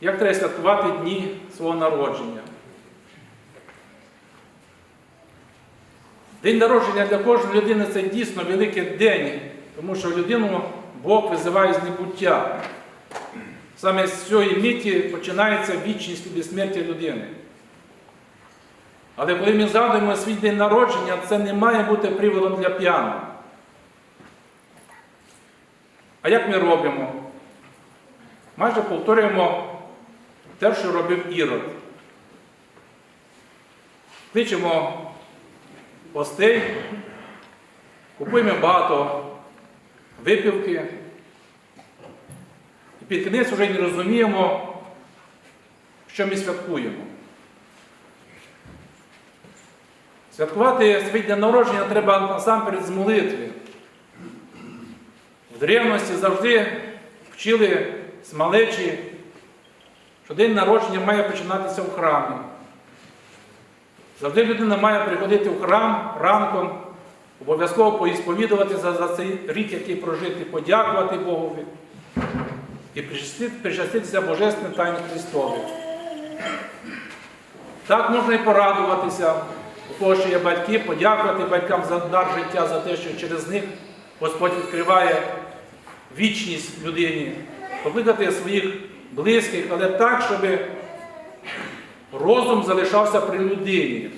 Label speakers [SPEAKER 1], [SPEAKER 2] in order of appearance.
[SPEAKER 1] як треба святкувати дні свого народження. День народження для кожної людини це дійсно великий день, тому що людину Бог визиває з небуття. Саме з цієї миті починається вічність і безсмертя людини. Але коли ми згадуємо свій день народження, це не має бути приводом для п'яного. А як ми робимо? Майже повторюємо те, що робив Ірод. Кличемо гостей, купуємо багато випівки. І під кінець вже не розуміємо, що ми святкуємо. Святкувати свій день народження треба насамперед з молитви. В древності завжди вчили з малечі, що день народження має починатися в храмі. Завжди людина має приходити в храм ранком, обов'язково поісповідувати за, за цей рік, який прожити, подякувати Богові і причастити- причаститися Божественним Тайним Христовим. Так можна і порадуватися, у кого ще є батьки, подякувати батькам за дар життя, за те, що через них Господь відкриває вічність людині, покликати своїх близьких, але так, щоб розум залишався при людині.